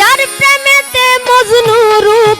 যার প্রেমেতে মজনু রূপ